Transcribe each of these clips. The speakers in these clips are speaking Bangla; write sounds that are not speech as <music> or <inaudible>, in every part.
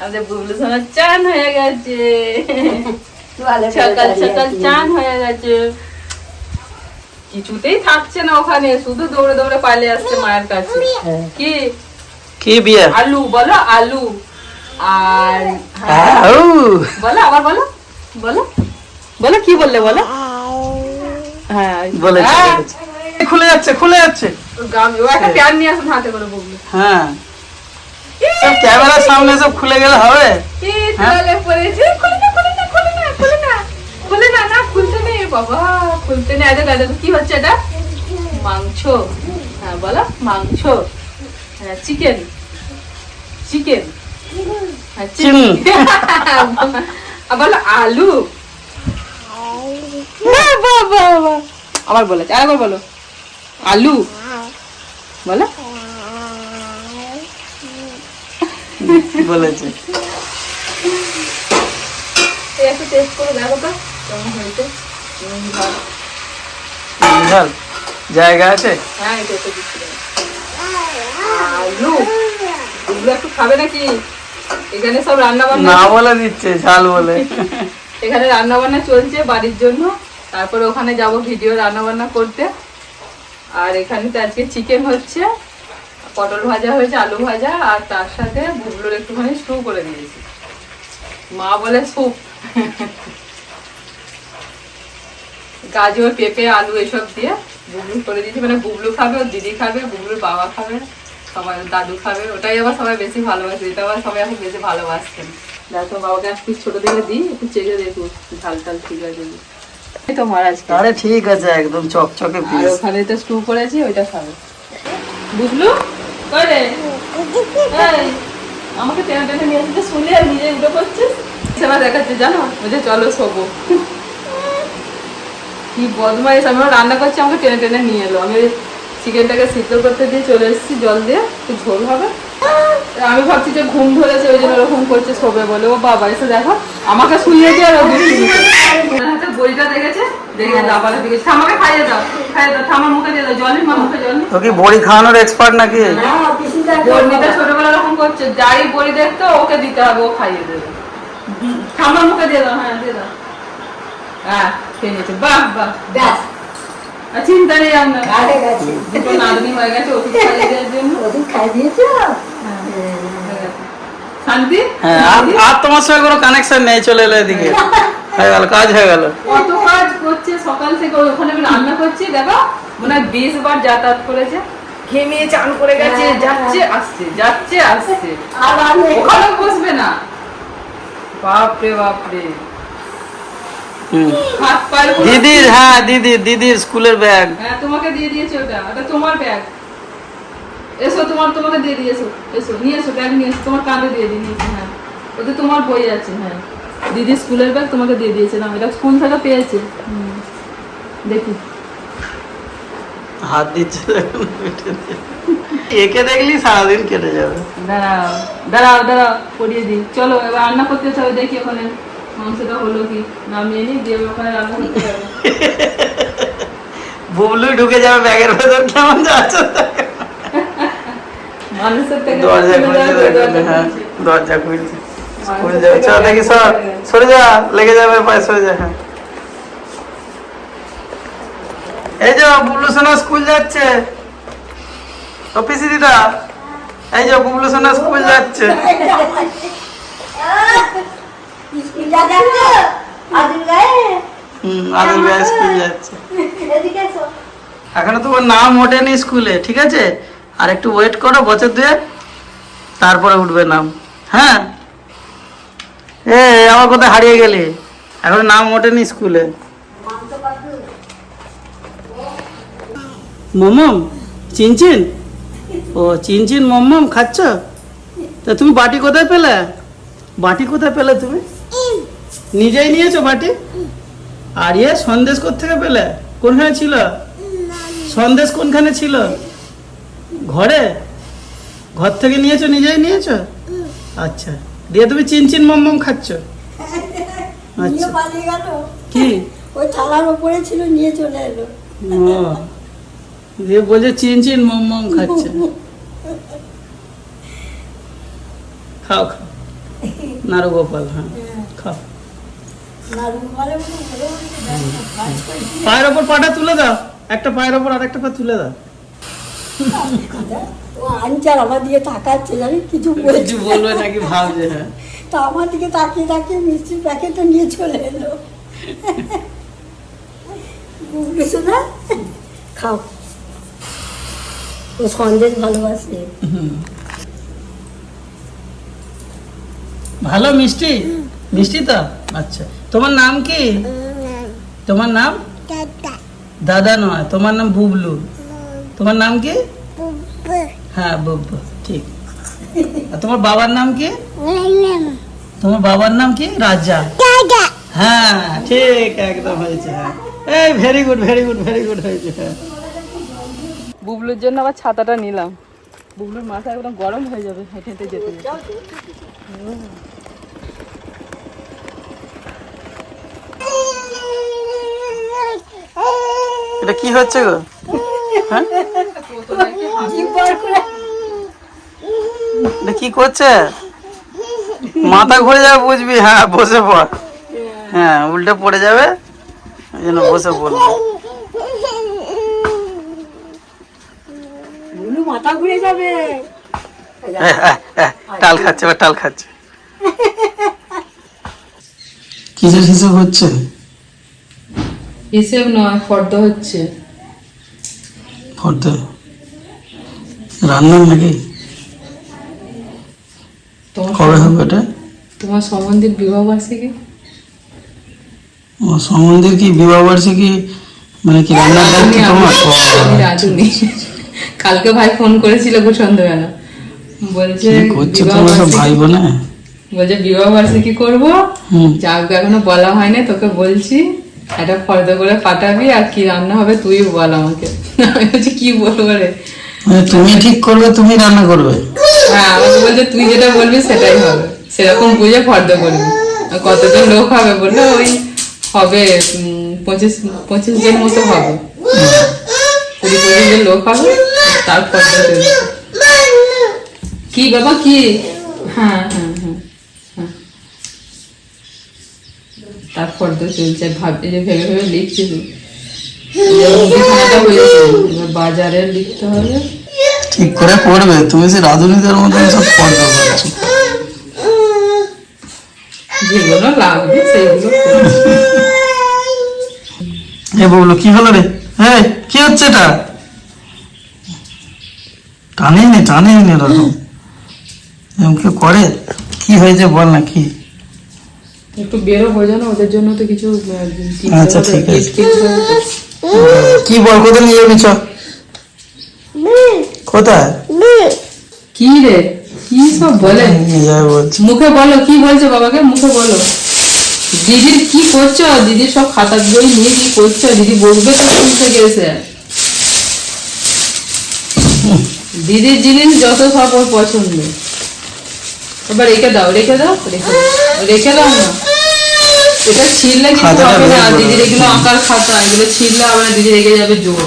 আমাদের বুবলু সোনার চান হয়ে গেছে। সকাল সকাল চান হয়ে গেছে। কিছুতেই থাকছে না ওখানে শুধু দৌড়ে দৌড়ে পালিয়ে আসছে মায়ের কাছে। হ্যাঁ। কি? কি বিয়ে? আলু বলো আলু। আর হ্যাঁ, বলো আবার বলো। বলো। বলো কি বললে বলো? হ্যাঁ। বলেছে হ্যাঁ, খুলে যাচ্ছে খুলে যাচ্ছে। গাম- ও একটা প্যান নিয়ে আসুন হাতে করে বুবলু। হ্যাঁ। সব ক্যামেরার সামনে সব খুলে গেলে হবে? তাহলে পড়েছে। খুলে না খুলে না খুলে না খুলে না। খুলে না না খুলতে নেই। বাবা খুলতে নেই। আরে দাদা কি হচ্ছে এটা? মাংস। হ্যাঁ বলো মাংস। হ্যাঁ চিকেন। চিকেন। হ্যাঁ <laughs> আবার আলু। আবার বলেছে আরেকবার বলো। আলু। বলো। বলেছে? একটু টেস্ট করে দেখো তো কেমন হয়েছে? নুন জায়গা আছে? হ্যাঁ এটা একটু আলু? এগুলো একটু খাবে নাকি? এখানে সব রান্না বান্না না বলে দিচ্ছে ঝাল বলে। এখানে রান্না বান্না চলছে বাড়ির জন্য। তারপরে ওখানে যাব ভিডিও রান্না বান্না করতে। আর এখানে তো আজকে চিকেন হচ্ছে। পটল ভাজা হয়েছে আলু ভাজা আর তার সাথে বুবলুর একটুখানি স্টু করে দিয়েছি। মা বলে স্যুপ গাজর পেঁপে আলু এসব দিয়ে বুবলু করে দিয়েছি। মানে বুবলু খাবে ওর দিদি খাবে বুবলুর বাবা খাবে সবাই দাদু খাবে। ওটাই আবার সবাই বেশি ভালোবাসে এটা আবার সবাই এখন বেশি ভালোবাসছেন। দেখো বাবাকে এক পিস ছোট থেকে দিই একটু চেখে দেখো ঝাল টাল ঠিক আছে আরে ঠিক আছে একদম চকচকে পিস ওখানে তো স্টু করেছি ওইটা খাবে। বুঝলু? করে। আমাকে টেনে টেনে নিয়ে আসতে শুনে আর নিজে উঠে পড়ছিস। সেবা দেখাচ্ছে জানো? বলছে চলো শোবো। কি বদমাইশ আমি আমার রান্না করছি আমাকে টেনে টেনে নিয়ে এলো। আমি চিকেনটাকে সিদ্ধ করতে দিয়ে চলে এসেছি জল দিয়ে একটু ঝোল হবে। আমি ভাবছি যে ঘুম ধরেছে ওই জন্য ওরকম করছে শোবে বলে। ও বাবা এসে দেখো আমাকে শুয়ে দিয়ে আর হাতে বইটা দেখেছে? দেখে করছে থামাকে খাইয়ে দাও খাইয়ে দাও। থামার মুখে দিয়ে দাও। জলই মা মুখে জল তো কি বড়ি খাওয়ানোর এক্সপার্ট নাকি? হ্যাঁ, ছোটবেলা এরকম করছে। যাই বড়ি দেখতো ওকে দিতে হবে ও খাইয়ে দেবে। মুখে দিয়ে দাও। হ্যাঁ দিয়ে দাও। হ্যাঁ খেয়ে নিয়েছে। বাহ বাহ। ব্যাস, চিন্তা নেই আপনার দুটো নাতনি হয়ে গেছে ওষুধ খাইয়ে দেওয়ার জন্য। ওষুধ খাই দিয়েছ? হ্যাঁ। শান্তি? আর তোমার সঙ্গে কোনো কানেকশন নেই চলে এলো এদিকে। হয়ে গেল কাজ হয়ে গেল। কত কাজ করছে সকাল থেকে ওখানে রান্না করছি দেখো মনে হয় বিশ বার যাতায়াত করেছে। ঘেমিয়ে চান করে গেছে হ্যাঁ, যাচ্ছে আসছে যাচ্ছে আসছে। আর ওখানে বসবে না। বাপরে বাপরে হুম। হাত পায়ের পুরো- দিদির হ্যাঁ দিদির দিদির স্কুলের ব্যাগ। হ্যাঁ তোমাকে দিয়ে দিয়েছে ওটা। ওটা তোমার ব্যাগ। এসো তোমার তোমাকে দিয়ে দিয়েছ। এসো নিয়ে এসো ব্যাগ নিয়ে এসো। তোমার কাঁধে দিয়ে দিয়ে হ্যাঁ। ওতে তোমার বই আছে হ্যাঁ। দিদি স্কুলের ব্যাগ তোমাকে দিয়ে দিয়েছে না এটা স্কুল থেকে পেয়েছে? দেখি। হাত দিচ্ছে একে দেখলি সারাদিন কেটে যাবে। দাঁড়াও দাঁড়াও দাঁড়াও পড়িয়ে দিই। চলো এবার রান্না করতে হবে দেখি ওখানে। মাংসটা হলো কি নামিয়ে নিই দিয়ে ওখানে রান্না করতে হবে বুবলু ঢুকে যাবে ব্যাগের ভেতর কেমন যাচ্ছে মানুষের থেকে দরজা খুলছে হ্যাঁ দরজা খুলছে স্কুল মানুষের যাবে চল দেখি সর সরে যা লেগে যাবে পায়ে সরে যা হ্যাঁ এই যে বুবলু সোনা স্কুল যাচ্ছে। অফিসি দিদা এই যে বুবলু সোনা স্কুল যাচ্ছে। <laughs> <laughs> গায়ে? হুম আদিল ভাই স্কুল। এখনও তোমার নাম ওঠেনি স্কুলে, ঠিক আছে? আর একটু ওয়েট করো, বছর দুয়ে তারপরে উঠবে নাম। হ্যাঁ? এ, আমার কোথায় হারিয়ে গেলি? এখন নাম ওঠেনি স্কুলে। মমম, চিনচিন? ও, চিনচিন মমম, খাচ্ছ? তা তুমি বাটি কোথায় পেলে? বাটি কোথায় পেলে তুমি? নিজেই নিয়েছো বাটি? আর ইয়ে সন্দেশ কোথেকে পেলে? কোনখানে ছিল? সন্দেশ কোনখানে ছিল? ঘরে? ঘর থেকে নিয়েছো নিজেই নিয়েছো? আচ্ছা দিয়ে তুমি চিনচিন মম খাচ্ছ। আচ্ছা। কি? ওই থালার উপরে ছিল নিয়ে চলে এলো। ও দিয়ে বলছে চিনচিন মম খাচ্ছে। খাও খাও। নাড়ু গোপাল হ্যাঁ। পায়ের ওপর পাটা তুলে দাও। একটা পায়ের ওপর আর একটা পা তুলে দাও। আনচার আমার দিকে তাকাচ্ছে জানি কিছু বলছে কিছু বলবে নাকি ভাবছে হ্যাঁ। তা আমার দিকে তাকিয়ে তাকিয়ে মিষ্টির প্যাকেটটা নিয়ে চলে এলো। বুঝলি শোনা খাও। ও সন্দেশ ভালোবাসে। হুম। ভালো মিষ্টি? মিষ্টি তো? আচ্ছা। তোমার নাম কি? তোমার নাম? দাদা। নয় তোমার নাম বুবলু। তোমার নাম কি? হ্যাঁ বুবলু ঠিক। আর তোমার বাবার নাম কি? তোমার বাবার নাম কি? রাজা। হ্যাঁ ঠিক একদম হয়েছে হ্যাঁ। এই very good very good very good হয়েছে হ্যাঁ। বুবলুর জন্য আবার ছাতাটা নিলাম। বুবলুর মাথা একদম গরম হয়ে যাবে হেঁটে হেঁটে যেতে যেতে। এটা কি হচ্ছে গো? হ্যাঁ? এটা কি করছে? মাথা ঘুরে যাবে বুঝবি হ্যাঁ বসে পড়। হ্যাঁ উল্টে পড়ে যাবে ওই জন্য বসে পড়ল। মাথা ঘুরে যাবে। এহ, এহ, এহ, টাল খাচ্ছে বা টাল খাচ্ছে। কিসের হিসেব হচ্ছে? হিসেব নয় ফর্দ হচ্ছে। ফর্দে? রান্নার নাকি? তোমার কবে হবে এটা? তোমার সম্বন্ধের বিবাহ বার্ষিকী? ও সমন্দির কি বিবাহ বার্ষিকী? মানে কি রান্নার দায়িত্ব তোমার? আমি কালকে ভাই ফোন করেছিল গো সন্ধ্যাবেলা। বলছে করছ তোমরা সব ভাই বোনে? বলছে বিবাহ বার্ষিকী করব। যাক এখনও বলা হয়নি তোকে বলছি। একটা ফর্দ করে পাঠাবি আর কি রান্না হবে তুই বল আমাকে। আমি বলছি কি বলব রে? মানে তুমি ঠিক করবে তুমি রান্না করবে? হ্যাঁ আমাকে বলছে তুই যেটা বলবি সেটাই হবে। সেরকম বুঝে ফর্দ করবি। কতজন লোক হবে বলল ওই হবে পঁচিশ পঁচিশ জন মতো হবে। কুড়ি পঁচিশ জন লোক হবে তার ফর্দ কি বাবা কি? হ্যাঁ হ্যাঁ হ্যাঁ। তার ফর্দ চলছে ভাবছি যে ভেবে ভেবে লিখছি তো। এবার <laughs> এবার বাজারে লিখতে হবে। ঠিক করে পড়বে তুমি সে রাধুনীদের মতন সব পড়বে বলছো যেগুলো লাগবে সেইগুলো এ বলল কি হলো রে? হ্যাঁ কি হচ্ছে এটা? টানেই নে টানেই নে এরকম। এরকম কেউ করে? কি হয়েছে বল না কি? একটু বেরো বোঝো না ওদের জন্য তো কিছু আচ্ছা, ঠিক আছে। কি বল কোথায় নিয়ে যাবি চ? কোথায়? কি রে? কি সব বলে? বলছি। মুখে বলো কি বলছো বাবাকে? মুখে বলো। দিদির কি করছ? দিদির সব খাতা বই নিয়ে কি করছ? দিদি বসবে তো স্কুল থেকে এসে। দিদির জিনিস যত সব ওর পছন্দ। এবার রেখে দাও রেখে দাও রেখে দাও। রেখে দাও না। এটা ছিললে কিন্তু হবে না। দিদির এগুলো আঁকার খাতা এগুলো ছিললে আবার দিদি রেখে যাবে জোর।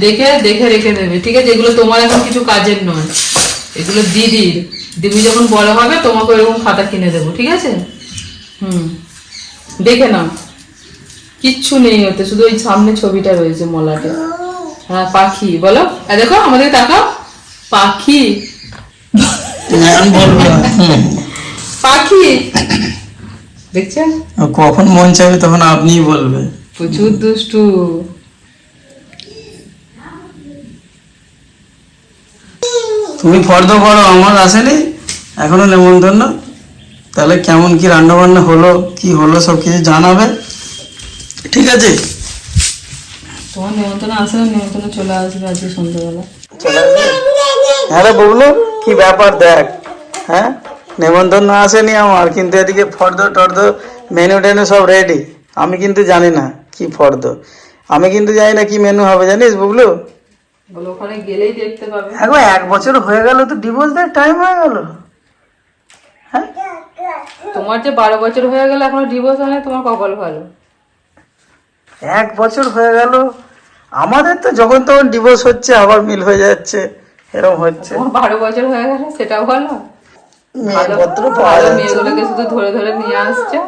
দেখে দেখে রেখে দেবে। ঠিক আছে এগুলো তোমার এখন কিছু কাজের নয়। এগুলো দিদির। দিদি যখন বড় হবে তোমাকে এরকম খাতা কিনে দেবো ঠিক আছে? হুম। দেখে নাও। কিচ্ছু নেই ওতে শুধু ওই সামনে ছবিটা রয়েছে মলাটে। হ্যাঁ পাখি। বলো। দেখো আমাদের তাকাও। পাখি। পাখি। দেখছেন? কখন মন চাইবে তখন আপনিই বলবে। প্রচুর দুষ্টু। তুমি ফর্দ করো আমার আসেনি এখনও নেমন্তন্ন। তাহলে কেমন কি রান্না বান্না হলো কি হলো সব কিছু জানাবে। ঠিক আছে? তোমার নেমন্তন্ন আসলে নেমন্তন্ন চলে আসবে আজকে সন্ধ্যাবেলা। হ্যাঁ রে ববলু কি ব্যাপার দেখ হ্যাঁ? নেমন্তন্ন আসেনি আমার কিন্তু এদিকে ফর্দ টর্দ মেনু টেনু সব রেডি আমি কিন্তু জানি না কি ফর্দ। আমি কিন্তু জানি না কি মেনু হবে জানিস বলো ওখানে গেলেই দেখতে পাবে। এখন এক বছর হয়ে গেল তো ডিভোর্স দেওয়ার টাইম হয়ে গেল। হ্যাঁ? তোমার যে বারো বছর হয়ে গেল এখনও ডিভোর্স হয় তোমার কপাল ভালো। এক বছর হয়ে গেল। আমাদের তো যখন তখন ডিভোর্স হচ্ছে আবার মিল হয়ে যাচ্ছে। এরকম হচ্ছে। বারো বছর হয়ে গেল সেটাও ভালো। মেয়েপত্র পাওয়া যাচ্ছে মেয়েগুলোকে শুধু ধরে ধরে নিয়ে আসছে।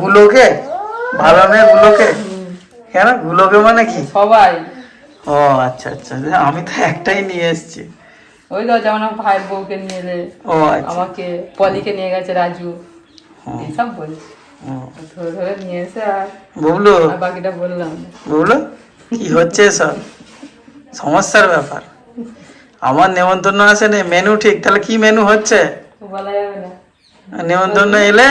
গুলোকে? ভালো মেয়ে গুলোকে? কেন? গুলোকে মানে কি? সবাই। ও আচ্ছা আচ্ছা। আমি তো একটাই নিয়ে এসেছি। ওই তো যেমন ভাইয়ের বউকে নিয়ে এলে ও আচ্ছা। আমাকে পলিকে নিয়ে গেছে রাজু। এসব বলছি ও, ধরে ধরে নিয়ে এসে আর বুবলু? বাকিটা বললাম। না। কি হচ্ছে সব সমস্যার ব্যাপার। আমার নেমন্তন্ন আসেনি মেনু ঠিক তাহলে কি মেনু হচ্ছে? বলা যাবে না। নেমন্তন্ন এলে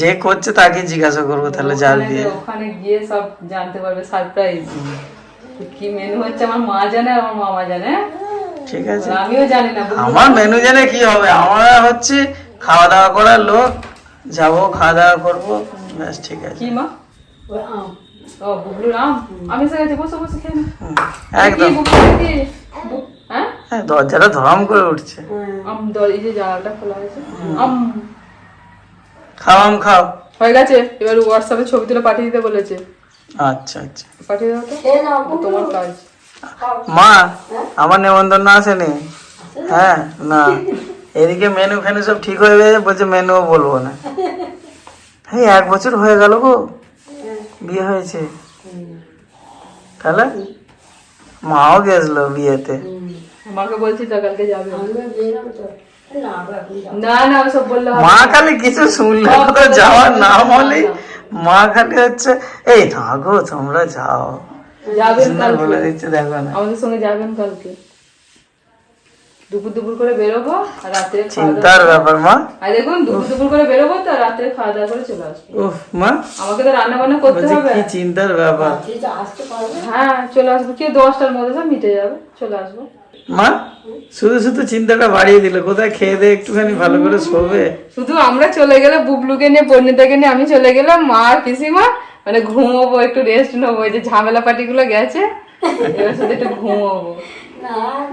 যে করছে তাকে জিজ্ঞাসা করব তাহলে জাল দিয়ে। ওখানে গিয়ে সব জানতে পারবে সারপ্রাইজ কি মেনু হচ্ছে? আমার মা জানে আর আমার মামা জানে ঠিক আছে। আমিও জানি না আমার মেনু জেনে কি হবে? আমরা হচ্ছে খাওয়া দাওয়া করার লোক যাব খাওয়া দাওয়া করব ব্যাস ঠিক আছে। কি মা? ও বুবলুর আম? আমি এসে বসে বসে খেয়ে নে। একদম। হ্যাঁ। হ্যাঁ, দরজাটা ধরাম করে উঠছে। আম এই যে জানালাটা খোলা হয়েছে। আম। খাও আম খাও। হয়ে গেছে? এবার হোয়াটসঅ্যাপে ছবি তুলে পাঠিয়ে দিতে বলেছে। আচ্ছা আচ্ছা। পাঠিয়ে দাও তো। তোমার কাজ। মা আমার নেমন্তন্ন আসেনি। হ্যাঁ না। এদিকে মেনু ফেনু সব ঠিক হয়ে গেছে বলছে মেনুও বলব না। এই এক বছর হয়ে গেল গো। বিয়ে হয়েছে। তাহলে? মাও গেছিল বিয়েতে। মাকে বলছি তো কালকে যাবে না। না না। ওসব বললে হবে মা খালি কিছু শুনলে তো যাওয়ার নাম না, হলেই মা খালি হচ্ছে এই না গো তোমরা যাও। যাবেন বলে দিচ্ছে দেখো না। আমাদের সঙ্গে যাবেন কালকে। দুপুর দুপুর করে বেরোবো আর রাত্রে চিন্তার ব্যাপার মা। আর দেখুন দুপুর দুপুর করে বেরোবো তো রাত্রে খাওয়া দাওয়া করে চলে আসব। উফ মা। আমাকে তো রান্না বান্না করতে হবে। কি চিন্তার ব্যাপার। হ্যাঁ চলে আসব। কি দশটার মধ্যে সব মিটে যাবে চলে আসব। মা শুধু শুধু চিন্তাটা বাড়িয়ে দিল কোথায় খেয়ে দিয়ে একটুখানি ভালো করে শোবে? শুধু আমরা চলে গেলে বুবলুকে নিয়ে পরিণীতাকে নিয়ে আমি চলে গেলাম। মা আর পিসিমা মানে ঘুমোবো একটু রেস্ট নেব এই যে ঝামেলা পাটিগুলো গেছে এবার শুধু একটু ঘুমোবো।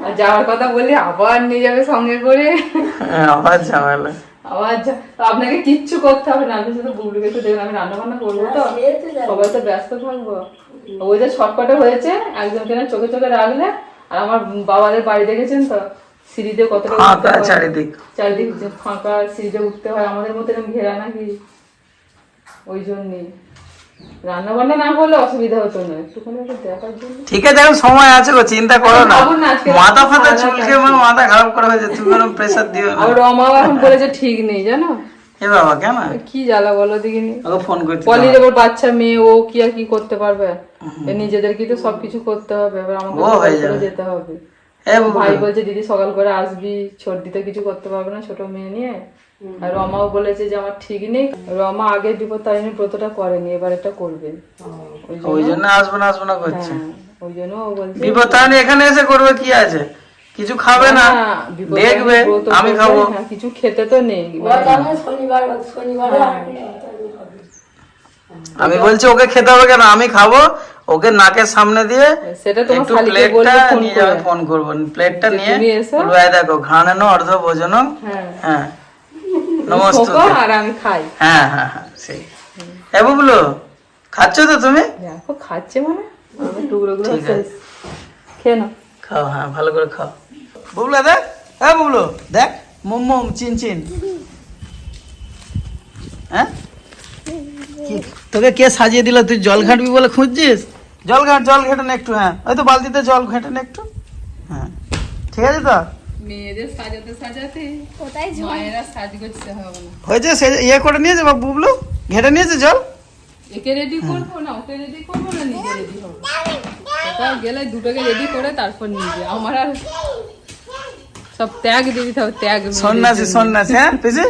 আর যাওয়ার কথা বলি আবার নিয়ে যাবে সঙ্গে করে। হ্যাঁ, আবার ঝামেলা। আবার আপনাকে কিচ্ছু করতে হবে না আমি শুধু বুবলুকে একটু দেখবেন আমি রান্না বান্না করব তো। তো। সবাই তো ব্যস্ত থাকব। ওই যে ছটপটে হয়েছে একজনকে চোখে চোখে রাখলে আর আমার বাবাদের বাড়ি দেখেছেন তো? সিঁড়িতে কতটা চারিদিক। চারিদিক ফাঁকা সিঁড়িতে উঠতে হয় আমাদের মতো ঘেরা নাকি? ওই জন্যই রান্না বান্না না করলে অসুবিধা হতো না। একটুখানি একটু দেখার জন্য। ঠিক আছে এখন সময় আছে গো চিন্তা করো না। মাথা ফাতা চুলকে মাথা খারাপ করা হয়েছে তুমি কোনো প্রেশার দিও না। আর রমাও এখন বলেছে ঠিক নেই জানো? এ বাবা কেন কি জ্বালা বলো দেখিনি। ওকে ফোন করতে পলির এবার বাচ্চা মেয়ে ও কি আর কি করতে পারবে? এ নিজেদেরকে তো সবকিছু করতে হবে এবার আমাকে ও হয়ে যাবে। যেতে হবে। ভাই বলছে দিদি সকাল করে আসবি ছোট তো কিছু করতে পারবে না ছোট মেয়ে নিয়ে। আর রমাও বলেছে যে আমার ঠিক নেই। রমা আগে বিপত্তারিণী ব্রতটা করেনি এবার এটা করবে। ওই জন্য আসব না আসব না করছে। হ্যাঁ, ওই জন্য ও বলছে বিপত্তানি এখানে এসে করবে কি আছে? কিছু খাবে না হ্যাঁ, দেখবে আমি খাব। হ্যাঁ, কিছু খেতে তো নেই। আসবে আমি বলছি ওকে খেতে হবে কেন? আমি খাব। ওকে নাকের সামনে দিয়ে একটু প্লেটটা নিয়ে যাবে ফোন করব। প্লেটটা নিয়ে দেখো ঘানান অর্ধ ভোজন হ্যাঁ। হ্যাঁ। নমস্তে আর আমি খাই। হ্যাঁ হ্যাঁ হ্যাঁ সেই। এ বুবলু খাচ্ছ তো তুমি? খাচ্ছে মানে। টুকরো গুলো খেয়ে নাও। খাও হ্যাঁ ভালো করে খাও। বুবলু দেখ। হ্যাঁ বুবলু দেখ। মোম মোম চিন চিন। হ্যাঁ? তোকে কে সাজিয়ে দিল? তুই জল ঘাঁটবি বলে খুঁজছিস? জল ঘাঁট জল ঘেটে নে একটু হ্যাঁ। ওই তো বালতিতে জল ঘেটে নে একটু। হ্যাঁ। ঠিক আছে তো? মেয়েদের সাজাতে সাজাতে মায়েরা সাজ করতে হবে না। হয়েছে সে ইয়ে করে নিয়েছে বা বুবলু? ঘেটে নিয়েছে জল? একে রেডি করব না ওকে রেডি করব না নিজে রেডি হব। গেলে দুটোকে রেডি করে তারপর নিজে আমার আর সব ত্যাগ দিয়ে দিতে হবে ত্যাগ সন্ন্যাসী সন্ন্যাসী হ্যাঁ পিসি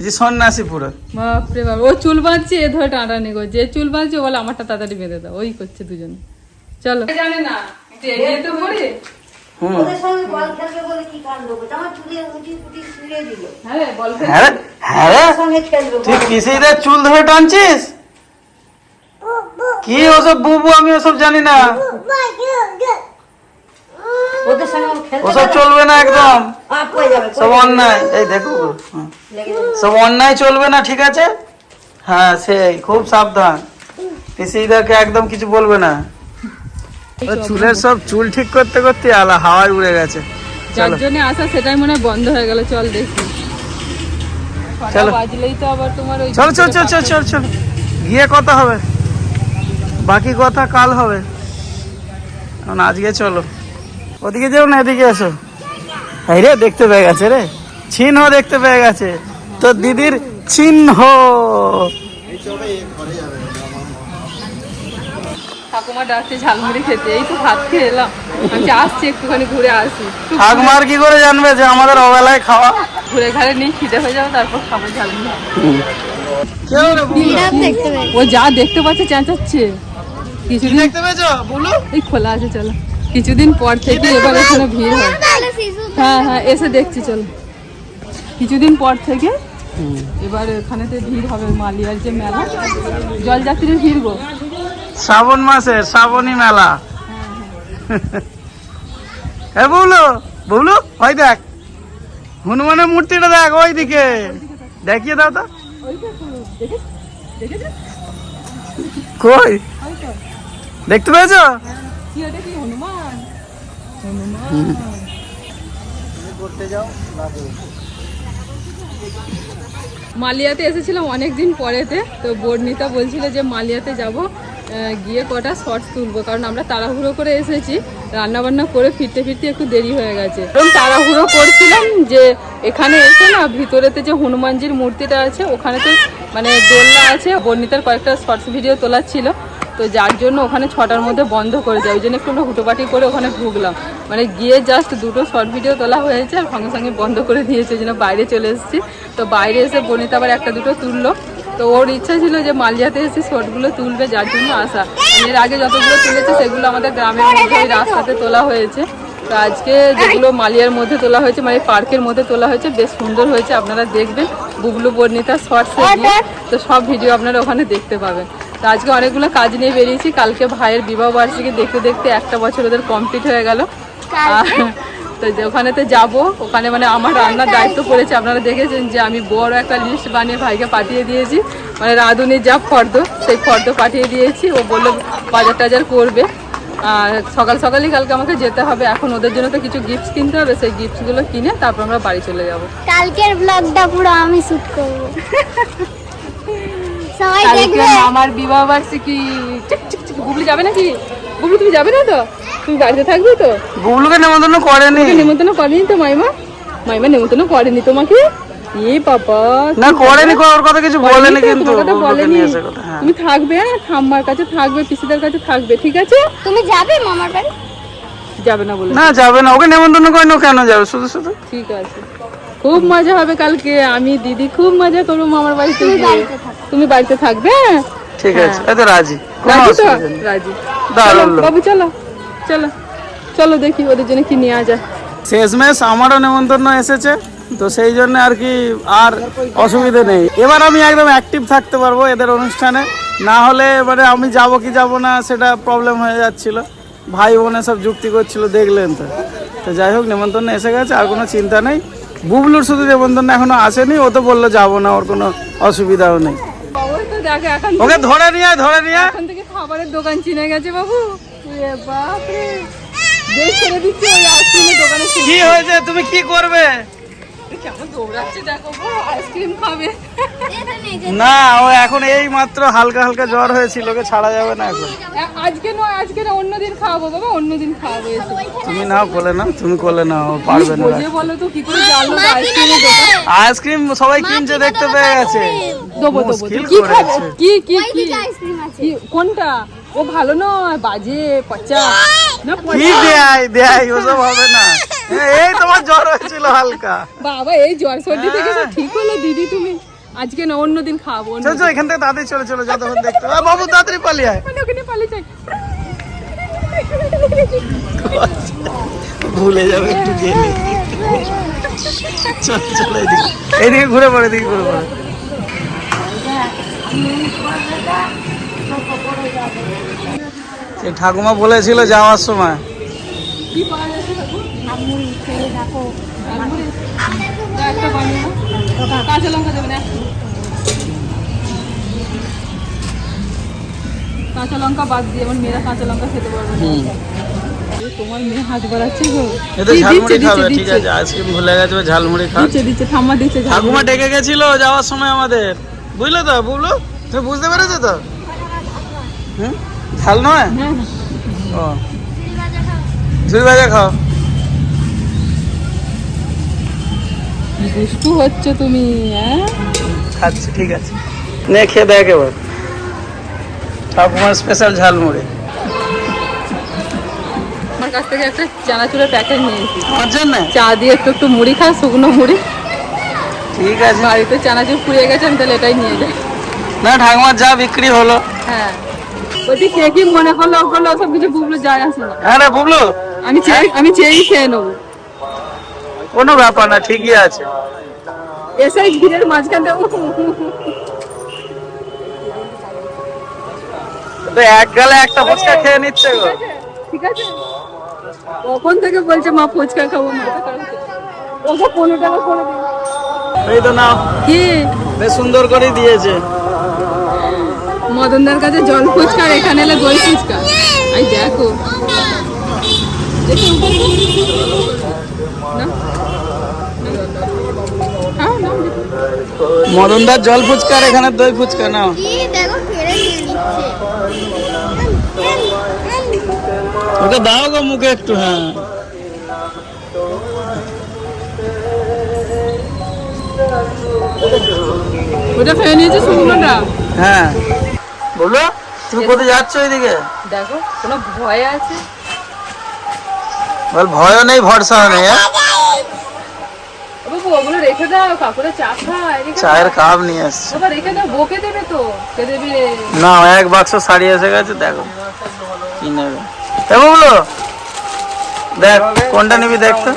যে সন্ন্যাসী পুরো বাপরে বাপ ও চুল বাঁধছে এ ধরে টানাটানি করছে যে চুল বাঁধছে বলে আমারটা তাড়াতাড়ি বেঁধে দাও ওই করছে দুজনে চলো জানে না এগিয়ে তো পড়ি হুম ওদের সঙ্গে বল খেলবে বলে কি কাণ্ড করছে আমার চুলে উঠি ফুটি ছিঁড়ে দিল হ্যাঁ রে, বল খেল। হ্যাঁ রে, হ্যাঁ রে ওদের সঙ্গে খেলবে তুই পিসিদের চুল ধরে টানছিস কি ওসব বুবু আমি ওসব জানি না ওদের সঙ্গে খেলতে ওসব চলবে না একদম। আপ হয়ে যাবে সব অন্যায়। এই দেখো। সব অন্যায় চলবে না ঠিক আছে? হ্যাঁ সেই খুব সাবধান। পিসিদাকে একদম কিছু বলবে না। চুলের সব চুল ঠিক করতে করতে আলা হাওয়ায় উড়ে গেছে। যার চলো। জন্য আসা সেটাই মনে হয় বন্ধ হয়ে গেল চল দেখি। চলো। বাজলেই তো আবার তোমার ওই চল চল চল চল চল চল। গিয়ে কথা হবে। বাকি কথা কাল হবে। এখন আজকে চলো। ওদিকে যেও না এদিকে এসো। এই রে দেখতে পেয়ে গেছে রে। চিহ্ন দেখতে পেয়ে গেছে। তোর দিদির চিহ্ন। ঠাকুমা ডাকছে ঝালমুড়ি খেতে। এই তো ভাত খেয়ে এলাম। আমি আসছি একটুখানি ঘুরে আসি। ঠাকুমার কি করে জানবে যে আমাদের অবেলায় খাওয়া? ঘুরে ঘাড়ে নিয়ে খিদে হয়ে যাবে তারপর খাব ঝালমুড়ি। ও যা দেখতে পাচ্ছে চেঁচাচ্ছে। কি কিছুদিন দেখতে পেয়েছ? বুলু। এই খোলা আছে চলো। কিছুদিন পর থেকে এবার এখানে ভিড় হয়। হ্যাঁ হ্যাঁ এসে দেখছি চলো। কিছুদিন পর থেকে এবার এখানেতে ভিড় হবে মালিয়ার যে মেলা। জলযাত্রীর ভিড় গো। শ্রাবণ মাসের শ্রাবণী মেলা। এ বুবলু বুবলু ওই দেখ। হনুমানের মূর্তিটা দেখ ওই দিকে দেখিয়ে দাও তো। কই? দেখতে পেয়েছ? কি হনুমান মালিয়াতে এসেছিলাম অনেক দিন পরেতে, তো বর্ণিতা বলছিল যে মালিয়াতে যাব গিয়ে কটা শর্টস তুলবো, কারণ আমরা তাড়াহুড়ো করে এসেছি রান্না বান্না করে ফিরতে ফিরতে একটু দেরি হয়ে গেছে। কারণ তাড়াহুড়ো করছিলাম যে এখানে এসে না, ভিতরেতে যে হনুমানজির মূর্তিটা আছে, ওখানেতে মানে দোলনা আছে, বর্ণিতার কয়েকটা শর্টস ভিডিও তোলার ছিল। তো যার জন্য ওখানে ছটার মধ্যে বন্ধ করে যায় ওই জন্য একটু হুটোপাটি করে ওখানে ঢুকলাম। মানে গিয়ে জাস্ট দুটো শর্ট ভিডিও তোলা হয়েছে আর সঙ্গে সঙ্গে বন্ধ করে দিয়েছে। ওই বাইরে চলে এসেছি। তো বাইরে এসে বনিতা আবার একটা দুটো তুললো। তো ওর ইচ্ছা ছিল যে মালিয়াতে এসে শর্টগুলো তুলবে, যার জন্য আসা এর আগে যতগুলো তুলেছে, সেগুলো আমাদের গ্রামের মধ্যে রাস্তাতে তোলা হয়েছে। তো আজকে যেগুলো মালিয়ার মধ্যে তোলা হয়েছে মানে পার্কের মধ্যে তোলা হয়েছে, বেশ সুন্দর হয়েছে। আপনারা দেখবেন। বুবলু বর্ণিতা শর্টসে তো সব ভিডিও আপনারা ওখানে দেখতে পাবেন। তো আজকে অনেকগুলো কাজ নিয়ে বেরিয়েছি। কালকে ভাইয়ের বিবাহ বার্ষিকী দেখতে দেখতে একটা বছর ওদের কমপ্লিট হয়ে গেল। আর তো যে ওখানেতে যাব। ওখানে মানে আমার রান্নার দায়িত্ব পড়েছে। আপনারা দেখেছেন যে আমি বড় একটা লিস্ট বানিয়ে ভাইকে পাঠিয়ে দিয়েছি। মানে রাঁধুনির যা ফর্দ সেই ফর্দ পাঠিয়ে দিয়েছি। ও বলল বাজার টাজার করবে। আর সকাল সকালই কালকে আমাকে যেতে হবে। এখন ওদের জন্য তো কিছু গিফট কিনতে হবে। সেই গিফটগুলো কিনে তারপর আমরা বাড়ি চলে যাব। কালকের ব্লগটা পুরো আমি শুট করব। <laughs> সবাই দেখবে। আমার বিবাহ বার্ষিকী। চিক চিক চিক বুবলি যাবে নাকি? বুবলি তুমি যাবে না তো? তুমি বাড়িতে থাকবে তো? বুবলুকে নেমন্তন্ন করেনি। নেমন্তন্ন করেনি তো মাইমা? মাইমা নেমন্তন্ন করেনি তোমাকে? এ বাবা না করেনি ওর কথা কিছু বলেনি কিন্তু কথা বলেনি। হ্যাঁ। তুমি থাকবে ঠাম্মার কাছে থাকবে পিসিদের কাছে থাকবে ঠিক আছে? তুমি যাবে মামার বাড়ি? যাবে না বলে। না যাবে না ওকে নেমন্তন্ন করেনি ও কেন যাবে? শুধু শুধু। ঠিক আছে। খুব মজা হবে কালকে। আমি দিদি খুব মজা করব মামার বাড়িতে গিয়ে। তুমি বাড়িতে থাকবে? হ্যাঁ? ঠিক আছে এই তো রাজি কোনো রাজি তো? রাজি। বাবু চলো চলো চলো দেখি ওদের জন্য কি নিয়ে যায়। শেষমেশ আমারও নেমন্তন্ন এসেছে তো সেই জন্য আর কি আর অসুবিধে নেই। এবার আমি একদম অ্যাক্টিভ থাকতে পারব এদের অনুষ্ঠানে। না হলে মানে আমি যাব কি যাব না সেটা প্রবলেম হয়ে যাচ্ছিল। ভাই বোনে সব যুক্তি করছিল দেখলেন তো। তো যাই হোক নেমন্তন্ন এসে গেছে আর কোনো চিন্তা নেই। বুবলুর শুধু নেমন্তন্ন এখনও আসেনি ও তো বলল যাব না ওর কোনো অসুবিধাও নেই। দেখো এখন ওকে ধরে নিয়ে ধরে নিয়ে। এখন থেকে খাবারের দোকান চিনে গেছে বাবু বাপরে বেশ ছেড়ে দিচ্ছে ওই আইসক্রিমের দোকানে। কি হয়েছে তুমি কি করবে না ও এখন এই মাত্র হালকা হালকা জ্বর হয়েছিল ওকে ছাড়া যাবে না এখন। আজকে নয় আজকে না অন্যদিন খাওয়াবো বাবা অন্যদিন খাওয়াবো তুমি নাও কোলে না তুমি কোলে নাও ও পারবে না। বলো তো কি করে জানলো দোকান আইসক্রিম সবাই কিনছে দেখতে পেয়ে গেছে। দেবো। দেবো কি খাবে? কি কি কি? আইসক্রিম আছে। কোনটা? ও ভালো নয় বাজে পচা। না দেয় দেয় ওসব হবে না। এই তোমার জ্বর হয়েছিল হালকা। বাবা এই জ্বর সর্দি থেকে সব ঠিক হলো দিদি তুমি? আজকে না অন্যদিন খাব অন্য চল চল এখান থেকে তাড়াতাড়ি চলে চলো যতক্ষণ দেখতে বাবু তাড়াতাড়ি পালিয়ে আয়। মানে ওখানে পালিয়ে যাই। ভুলে যাবে একটু গেলে। চল চল এদিকে। এদিকে ঘুরে পড়ে এদিকে ঘুরে পড়ে। ঠাকুমা বলেছিল যাওয়ার সময়। কি পাওয়া দেখো। কাঁচা লঙ্কা দেবেন কাঁচা লঙ্কা বাদ দিয়ে আমার মেয়েরা কাঁচা লঙ্কা খেতে পারবে না। আরে তোমার মেয়ে হাত বাড়াচ্ছে গো। এতে ঝালমুড়ি খাবে ঠিক আছে আইসক্রিম ভুলে গেছে ঝালমুড়ি খাবে দিচ্ছে দিচ্ছে ঠাম্মা দিচ্ছে ঝাল। ঠাকুমা ডেকে গেছিল যাওয়ার সময় আমাদের। বুঝলে তো বুবলু? তুমি বুঝতে পেরেছ তো? ঝাল নয়? হ্যাঁ। ও। ঝুড়ি ভাজা খাও। দুষ্টু হচ্ছে তুমি হ্যাঁ? খাচ্ছি ঠিক আছে। নে খেয়ে দেখ এবার। ঠাকুমার স্পেশাল ঝালমুড়ি। আমার কাছ থেকে একটা চানাচুরের প্যাকেট নিয়েছি আমার জন্য? চা দিয়ে একটু একটু মুড়ি খা শুকনো মুড়ি। ঠিক আছে। বাড়িতে চানাচুর পুড়িয়ে গেছে আমি তাহলে এটাই নিয়ে যাই। না ঠাকুমার যা বিক্রি হলো। হ্যাঁ। বলছি কে কি মনে করল ও করল সব কিছু বুবলো যায় আসে না। হ্যাঁ রে বুবলু। আমি চেয়ে আমি চেয়েই খেয়ে নেব। কোনো ব্যাপার না ঠিকই আছে। এসে ঘিরের মাঝখানটা। তো এক গালে একটা ফুচকা খেয়ে নিচ্ছে গো। ঠিক আছে কখন থেকে বলছে মা ফুচকা খাব না ওকে পনেরো টাকা করে দিন। এই তো নাও। কি? বেশ সুন্দর করে দিয়েছে। মদনদার কাছে জল ফুচকা আর এখানে এলে দই ফুচকা। এই দেখো। দেখো, মদনদার জল ফুচকা আর এখানে দই ফুচকা নাও। কি? দেখো ফেরে নিয়ে নিচ্ছে। ওকে দাও গো মুখে একটু হ্যাঁ। ওটা খেয়ে নিয়েছে শুকনোটা? হ্যাঁ। বলো তুমি কোথায় যাচ্ছ ওইদিকে দেখো কোনো ভয় আছে? বল ভয়ও নেই ভরসাও নেই হ্যাঁ? বাবু ওগুলো রেখে দাও কাকুরে চা খায় চায়ের কাপ নিয়ে আসছে। বাবা রেখে দাও বকে দেবে তো কে দেবে? না এক বাক্স শাড়ি এসে গেছে দেখো। কি নেবে? দেখ কোনটা নিবি দেখ তো।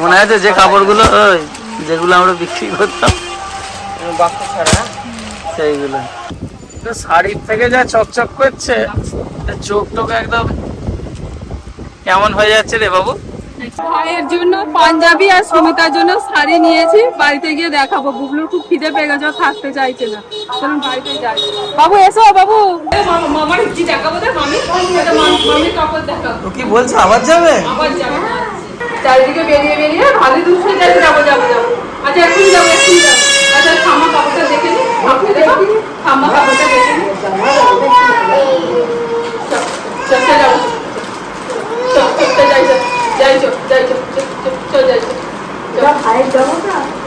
মনে আছে যে কাপড়গুলো ওই যেগুলো আমরা বিক্রি করতাম? সেইগুলো। তো শাড়ির থেকে যা চকচক করছে তা চোখ টোক একদম কেমন হয়ে যাচ্ছে রে বাবু? ভাইয়ের জন্য পাঞ্জাবি আর সুমিতার জন্য শাড়ি নিয়েছি বাড়িতে গিয়ে দেখাবো বুবলুর খুব খিদে পেয়ে গেছে থাকতে চাইছে না চলুন বাড়িতে যাই বাবু এসো বাবু মামার কি দেখাবো দেখ মামি কাপড় দেখাবো কি বলছে আবার যাবে আবার যাব চারিদিকে বেরিয়ে বেরিয়ে ভালো দূর হয়ে যাচ্ছে যাব যাব যাব আচ্ছা এক্ষুনি যাব এক্ষুনি যাব আচ্ছা ঠাম্মা কাপড়টা দেখে নি ঠাম্মা দেখো ঠাম্মা কাপড়টা দেখে নি চল, চল, চল, যাব চল, চল, যাই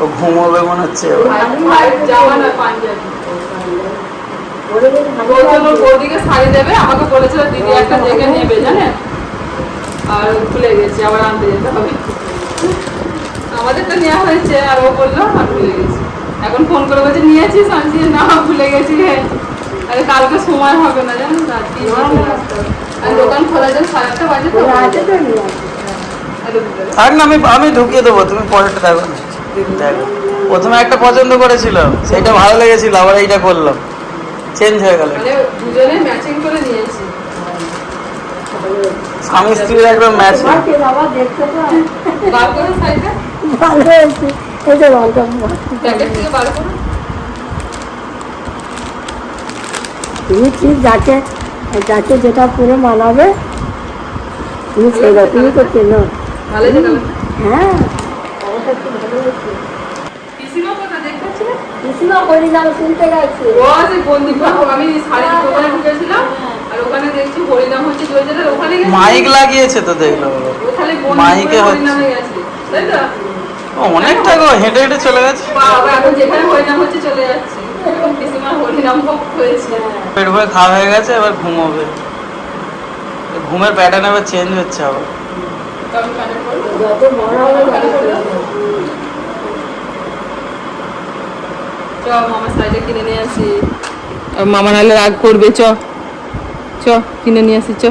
ও ঘুমোবে মনে হচ্ছে বৌদিকে শাড়ি দেবে আমাকে বলেছিল দিদি একটা দেখে নেবে জানেন আর ভুলে গেছি আবার আনতে যেতে হবে। আমাদের তো নেওয়া হয়েছে আর ও বলল আর ভুলে গেছি। এখন ফোন করে বলছে নিয়েছিস আমি না ভুলে গেছি রে। আরে কালকে সময় হবে না জানো? রাত্রি দোকান খোলা যায় সাড়ে আটটা বাজে তো। আর থাক না আমি আমি ঢুকিয়ে দেবো তুমি পরেরটা দেখো। না দেখো। প্রথমে একটা পছন্দ করেছিল সেটা ভালো লেগেছিল আবার এইটা করলাম। চেঞ্জ হয়ে গেল। মানে দুজনে ম্যাচিং করে নিয়েছি। স্বামী স্ত্রীর একদম ম্যাচ বাবা দেখতে বার করো শাড়িটা ভালো হয়েছে এই যে প্যাকেট থেকে বার করো। তুমি ঠিক যাকে যাকে যেটা পুরো মানাবে তুমি সেটা তুমি তো চেনো। ভালো হ্যাঁ অবশ্যই খুব ভালো হয়েছে পিসিমা কোথায় দেখতে পাচ্ছিলে? পিসিমা হরিনাম শুনতে গেছে। ও আছে বন্দিপা আমি শাড়ির দোকানে ঢুকেছিলাম আর ওখানে দেখছি হরিনাম হচ্ছে জয়জেটার ওখানে মাইক লাগিয়েছে তো দেখল ওখানে মাইকে হরিনামে গেছি তাই তো? অনেকটা গো হেঁটে হেঁটে চলে গেছে। বাবা এখন যেখানে হরিনাম হচ্ছে চলে যাচ্ছি। পিসিমার হরিনাম হয়েছে। পেট ভরে খাওয়া হয়ে গেছে এবার ঘুমোবে। ঘুমের প্যাটার্ন এবার চেঞ্জ হচ্ছে আবার। মামা নাহলে রাগ করবে চ। চ কিনে নিয়ে আসি চ।